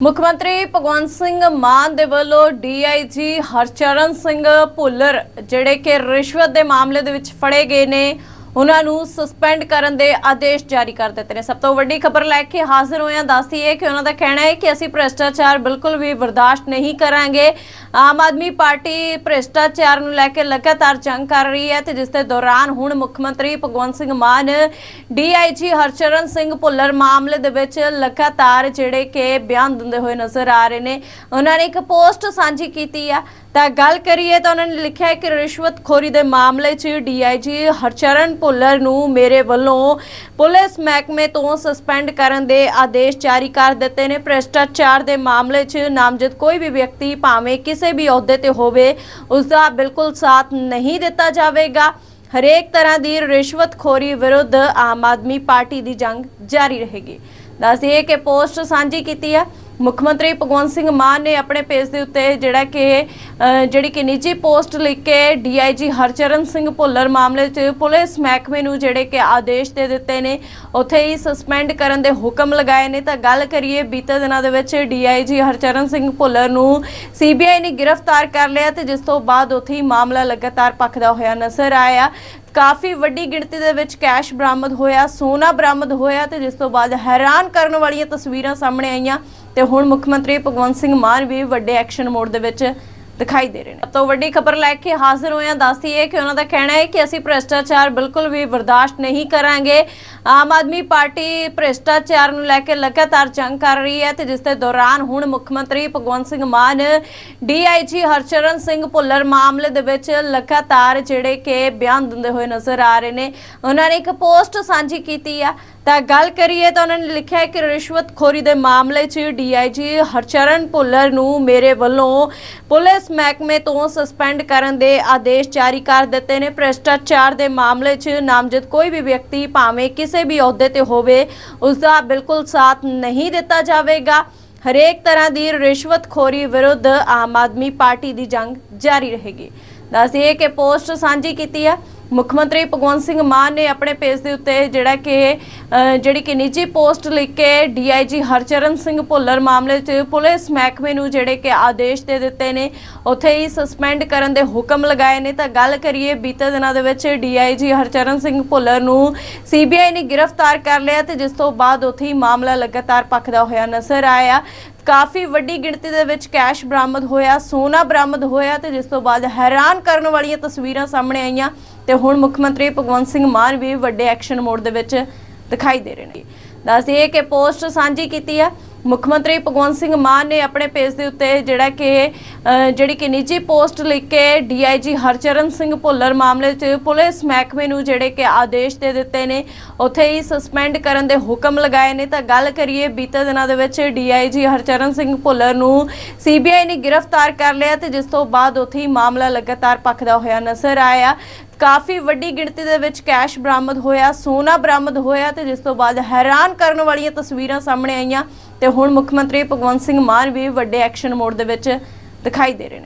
ਮੁੱਖ ਮੰਤਰੀ ਭਗਵੰਤ ਸਿੰਘ ਮਾਨ ਦੇ ਵੱਲੋਂ ਡੀਆਈਜੀ ਹਰਚਰਨ ਸਿੰਘ ਭੁੱਲਰ, ਜਿਹੜੇ ਕਿ ਰਿਸ਼ਵਤ ਦੇ ਮਾਮਲੇ ਦੇ ਵਿੱਚ ਫੜੇ ਗਏ ਨੇ ਉਹਨਾਂ ਨੂੰ ਸਸਪੈਂਡ ਕਰਨ ਦੇ ਆਦੇਸ਼ ਜਾਰੀ ਕਰ ਦਿੱਤੇ ਨੇ। ਸਭ ਤੋਂ ਵੱਡੀ ਖਬਰ ਲੈ ਕੇ ਹਾਜ਼ਰ ਹੋਏ ਦੱਸਦੀ ਹੈ ਕਿ ਉਹਨਾਂ ਦਾ ਕਹਿਣਾ ਹੈ ਕਿ ਅਸੀਂ ਭ੍ਰਿਸ਼ਟਾਚਾਰ ਬਿਲਕੁਲ ਵੀ ਬਰਦਾਸ਼ਤ ਨਹੀਂ ਕਰਾਂਗੇ। ਆਮ ਆਦਮੀ ਪਾਰਟੀ ਭ੍ਰਿਸ਼ਟਾਚਾਰ ਨੂੰ ਲੈ ਕੇ ਲਗਾਤਾਰ ਜੰਗ ਕਰ ਰਹੀ ਹੈ ਤੇ ਜਿਸ ਦੇ ਦੌਰਾਨ ਹੁਣ ਮੁੱਖ ਮੰਤਰੀ ਭਗਵੰਤ ਸਿੰਘ ਮਾਨ, ਡੀਆਈਜੀ ਹਰਚਰਨ ਸਿੰਘ ਭੁੱਲਰ ਮਾਮਲੇ ਦੇ ਵਿੱਚ ਲਗਾਤਾਰ ਜਿਹੜੇ ਕਿ ਬਿਆਨ ਦਿੰਦੇ ਹੋਏ ਨਜ਼ਰ ਆ ਰਹੇ ਨੇ। ਉਹਨਾਂ ਨੇ ਇੱਕ ਪੋਸਟ ਸਾਂਝੀ ਕੀਤੀ ਆ। ਤਾਂ ਗੱਲ ਕਰੀਏ ਤਾਂ ਉਹਨਾਂ ਨੇ ਲਿਖਿਆ ਹੈ ਕਿ ਰਿਸ਼ਵਤਖੋਰੀ ਦੇ ਮਾਮਲੇ 'ਚ ਡੀਆਈਜੀ ਹਰਚਰਨ ਭੁੱਲਰ ਨੂੰ ਮੇਰੇ ਵੱਲੋਂ ਪੁਲਿਸ ਮਹਿਕਮੇ ਤੋਂ ਸਸਪੈਂਡ ਕਰਨ ਦੇ ਆਦੇਸ਼ ਜਾਰੀ ਕਰ ਦਿੱਤੇ ਨੇ। ਭ੍ਰਿਸ਼ਟਾਚਾਰ ਦੇ ਮਾਮਲੇ 'ਚ ਨਾਮਜ਼ਦ ਕੋਈ ਵੀ ਵਿਅਕਤੀ ਭਾਵੇਂ ਕਿਸੇ ਵੀ ਅਹੁਦੇ ਤੇ ਹੋਵੇ ਉਸ ਦਾ ਬਿਲਕੁਲ ਸਾਥ ਨਹੀਂ ਦਿੱਤਾ ਜਾਵੇਗਾ। ਹਰੇਕ ਤਰ੍ਹਾਂ ਦੀ ਰਿਸ਼ਵਤਖੋਰੀ ਵਿਰੁੱਧ ਆਮ ਆਦਮੀ ਪਾਰਟੀ ਦੀ ਜੰਗ ਜਾਰੀ ਰਹੇਗੀ। ਦੱਸਦੀਏ ਕਿ ਪੋਸਟ ਸਾਂਝੀ ਕੀਤੀ ਹੈ। ਮੁੱਖ ਮੰਤਰੀ ਭਗਵੰਤ ਸਿੰਘ ਮਾਨ ਨੇ ਆਪਣੇ ਪੇਜ ਦੇ ਉੱਤੇ ਜਿਹੜਾ ਕਿ ਜਿਹੜੀ ਕਿ ਨਿੱਜੀ ਪੋਸਟ ਲਿਖ ਕੇ ਡੀਆਈਜੀ ਹਰਚਰਨ ਸਿੰਘ ਭੁੱਲਰ ਮਾਮਲੇ 'ਚ ਪੁਲਿਸ ਮਹਿਕਮੇ ਨੂੰ ਜਿਹੜੇ ਕਿ ਆਦੇਸ਼ ਦੇ ਦਿੱਤੇ ਨੇ, ਉੱਥੇ ਹੀ ਸਸਪੈਂਡ ਕਰਨ ਦੇ ਹੁਕਮ ਲਗਾਏ ਨੇ। ਤਾਂ ਗੱਲ ਕਰੀਏ ਬੀਤੇ ਦਿਨਾਂ ਦੇ ਵਿੱਚ ਡੀਆਈਜੀ ਹਰਚਰਨ ਸਿੰਘ ਭੁੱਲਰ ਨੂੰ ਸੀਬੀਆਈ ਨੇ ਗ੍ਰਿਫਤਾਰ ਕਰ ਲਿਆ ਤੇ ਜਿਸ ਤੋਂ ਬਾਅਦ ਉੱਥੇ ਹੀ ਮਾਮਲਾ ਲਗਾਤਾਰ ਭਖਦਾ ਹੋਇਆ ਨਜ਼ਰ ਆਇਆ। ਕਾਫੀ ਵੱਡੀ ਗਿਣਤੀ ਦੇ ਵਿੱਚ ਕੈਸ਼ ਬਰਾਮਦ ਹੋਇਆ, ਸੋਨਾ ਬਰਾਮਦ ਹੋਇਆ ਤੇ ਜਿਸ ਤੋਂ ਬਾਅਦ ਹੈਰਾਨ ਕਰਨ ਵਾਲੀਆਂ ਤਸਵੀਰਾਂ ਸਾਹਮਣੇ ਆਈਆਂ। ਤੇ ਹੁਣ ਮੁੱਖ ਮੰਤਰੀ ਭਗਵੰਤ ਸਿੰਘ ਮਾਨ ਵੀ ਵੱਡੇ ਐਕਸ਼ਨ ਮੋਡ ਦੇ ਵਿੱਚ ਦਿਖਾਈ ਦੇ ਰਹੇ ਨੇ। ਸਭ ਤੋਂ ਵੱਡੀ ਖਬਰ ਲੈ ਕੇ ਹਾਜ਼ਰ ਹੋਏ ਦੱਸਦੀ ਹੈ ਕਿ ਉਹਨਾਂ ਦਾ ਕਹਿਣਾ ਹੈ ਕਿ ਅਸੀਂ ਭ੍ਰਿਸ਼ਟਾਚਾਰ ਬਿਲਕੁਲ ਵੀ ਬਰਦਾਸ਼ਤ ਨਹੀਂ ਕਰਾਂਗੇ। ਆਮ ਆਦਮੀ ਪਾਰਟੀ ਭ੍ਰਿਸ਼ਟਾਚਾਰ ਨੂੰ ਲੈ ਕੇ ਲਗਾਤਾਰ ਜੰਗ ਕਰ ਰਹੀ ਹੈ ਤੇ ਜਿਸ ਦੇ ਦੌਰਾਨ ਹੁਣ ਮੁੱਖ ਮੰਤਰੀ ਭਗਵੰਤ ਸਿੰਘ ਮਾਨ, ਡੀਆਈਜੀ ਹਰਚਰਨ ਸਿੰਘ ਭੁੱਲਰ ਮਾਮਲੇ ਦੇ ਵਿੱਚ ਲਗਾਤਾਰ ਜਿਹੜੇ ਕਿ ਬਿਆਨ ਦਿੰਦੇ ਹੋਏ ਨਜ਼ਰ ਆ ਰਹੇ ਨੇ। ਉਹਨਾਂ ਨੇ ਇੱਕ ਪੋਸਟ ਸਾਂਝੀ ਕੀਤੀ ਆ। ਤਾਂ ਗੱਲ ਕਰੀਏ ਤਾਂ ਉਹਨਾਂ ਨੇ ਲਿਖਿਆ ਹੈ ਕਿ ਰਿਸ਼ਵਤਖੋਰੀ ਦੇ ਮਾਮਲੇ 'ਚ ਡੀਆਈਜੀ ਹਰਚਰਨ ਭੁੱਲਰ ਨੂੰ ਮੇਰੇ ਵੱਲੋਂ ਪੁਲਿਸ ਮਹਿਕਮੇ ਤੋਂ ਸਸਪੈਂਡ ਕਰਨ ਦੇ ਆਦੇਸ਼ ਜਾਰੀ ਕਰ ਦਿੱਤੇ ਨੇ। ਭ੍ਰਿਸ਼ਟਾਚਾਰ ਦੇ ਮਾਮਲੇ 'ਚ ਨਾਮਜ਼ਦ ਕੋਈ ਵੀ ਵਿਅਕਤੀ ਭਾਵੇਂ ਕਿਸੇ ਵੀ ਅਹੁਦੇ ਤੇ ਹੋਵੇ ਉਸ ਦਾ ਬਿਲਕੁਲ ਸਾਥ ਨਹੀਂ ਦਿੱਤਾ ਜਾਵੇਗਾ। ਹਰੇਕ ਤਰ੍ਹਾਂ ਦੀ ਰਿਸ਼ਵਤਖੋਰੀ ਵਿਰੁੱਧ ਆਮ ਆਦਮੀ ਪਾਰਟੀ ਦੀ ਜੰਗ ਜਾਰੀ ਰਹੇਗੀ। ਦੱਸਦੀਏ ਕਿ ਪੋਸਟ ਸਾਂਝੀ ਕੀਤੀ ਹੈ। ਮੁੱਖ ਮੰਤਰੀ ਭਗਵੰਤ ਸਿੰਘ ਮਾਨ ਨੇ ਆਪਣੇ ਪੇਜ ਦੇ ਉੱਤੇ ਜਿਹੜਾ ਕਿ ਜਿਹੜੀ ਕਿ ਨਿੱਜੀ ਪੋਸਟ ਲਿਖ ਕੇ ਡੀਆਈਜੀ ਹਰਚਰਨ ਸਿੰਘ ਭੁੱਲਰ ਮਾਮਲੇ 'ਚ ਪੁਲਿਸ ਮਹਿਕਮੇ ਨੂੰ ਜਿਹੜੇ ਕਿ ਆਦੇਸ਼ ਦੇ ਦਿੱਤੇ ਨੇ, ਉੱਥੇ ਹੀ ਸਸਪੈਂਡ ਕਰਨ ਦੇ ਹੁਕਮ ਲਗਾਏ ਨੇ। ਤਾਂ ਗੱਲ ਕਰੀਏ ਬੀਤੇ ਦਿਨਾਂ ਦੇ ਵਿੱਚ ਡੀਆਈਜੀ ਹਰਚਰਨ ਸਿੰਘ ਭੁੱਲਰ ਨੂੰ ਸੀਬੀਆਈ ਨੇ ਗ੍ਰਿਫਤਾਰ ਕਰ ਲਿਆ ਤੇ ਜਿਸ ਤੋਂ ਬਾਅਦ ਉੱਥੇ ਹੀ ਮਾਮਲਾ ਲਗਾਤਾਰ ਭਖਦਾ ਹੋਇਆ ਨਜ਼ਰ ਆਇਆ। ਕਾਫੀ ਵੱਡੀ ਗਿਣਤੀ ਦੇ ਵਿੱਚ ਕੈਸ਼ ਬਰਾਮਦ ਹੋਇਆ, ਸੋਨਾ ਬਰਾਮਦ ਹੋਇਆ ਤੇ ਜਿਸ ਤੋਂ ਬਾਅਦ ਹੈਰਾਨ ਕਰਨ ਵਾਲੀਆਂ ਤਸਵੀਰਾਂ ਸਾਹਮਣੇ ਆਈਆਂ। ਤੇ ਹੁਣ ਮੁੱਖ ਮੰਤਰੀ ਭਗਵੰਤ ਸਿੰਘ ਮਾਨ ਵੀ ਵੱਡੇ ਐਕਸ਼ਨ ਮੋਡ ਦੇ ਵਿੱਚ ਦਿਖਾਈ ਦੇ ਰਹੇ ਨੇ। ਦੱਸਦੀਏ ਕਿ ਪੋਸਟ ਸਾਂਝੀ ਕੀਤੀ ਹੈ ਮੁੱਖ ਮੰਤਰੀ ਭਗਵੰਤ ਸਿੰਘ ਮਾਨ ਨੇ ਆਪਣੇ ਪੇਜ ਦੇ ਉੱਤੇ ਜਿਹੜਾ ਕਿ ਜਿਹੜੀ ਕਿ ਨਿੱਜੀ ਪੋਸਟ ਲਿਖ ਕੇ ਡੀਆਈਜੀ ਹਰਚਰਨ ਸਿੰਘ ਭੁੱਲਰ ਮਾਮਲੇ 'ਚ ਪੁਲਿਸ ਮਹਿਕਮੇ ਨੂੰ ਜਿਹੜੇ ਕਿ ਆਦੇਸ਼ ਦੇ ਦਿੱਤੇ ਨੇ, ਉੱਥੇ ਹੀ ਸਸਪੈਂਡ ਕਰਨ ਦੇ ਹੁਕਮ ਲਗਾਏ ਨੇ। ਤਾਂ ਗੱਲ ਕਰੀਏ ਬੀਤੇ ਦਿਨਾਂ ਦੇ ਵਿੱਚ ਡੀਆਈਜੀ ਹਰਚਰਨ ਸਿੰਘ ਭੁੱਲਰ ਨੂੰ ਸੀਬੀਆਈ ਨੇ ਗ੍ਰਿਫਤਾਰ ਕਰ ਲਿਆ ਤੇ ਜਿਸ ਤੋਂ ਬਾਅਦ ਉੱਥੇ ਹੀ ਮਾਮਲਾ ਲਗਾਤਾਰ ਭਖਦਾ ਹੋਇਆ ਨਜ਼ਰ ਆਇਆ। ਕਾਫੀ ਵੱਡੀ ਗਿਣਤੀ ਦੇ ਵਿੱਚ ਕੈਸ਼ ਬਰਾਮਦ ਹੋਇਆ, ਸੋਨਾ ਬਰਾਮਦ ਹੋਇਆ ਤੇ ਜਿਸ ਤੋਂ ਬਾਅਦ ਹੈਰਾਨ ਕਰਨ ਵਾਲੀਆਂ ਤਸਵੀਰਾਂ ਸਾਹਮਣੇ ਆਈਆਂ ਤੇ ਹੁਣ ਮੁੱਖ ਮੰਤਰੀ ਭਗਵੰਤ ਸਿੰਘ ਮਾਨ ਵੀ ਵੱਡੇ ਐਕਸ਼ਨ ਮੋਡ ਦੇ ਵਿੱਚ ਦਿਖਾਈ ਦੇ ਰਹੇ ਨੇ।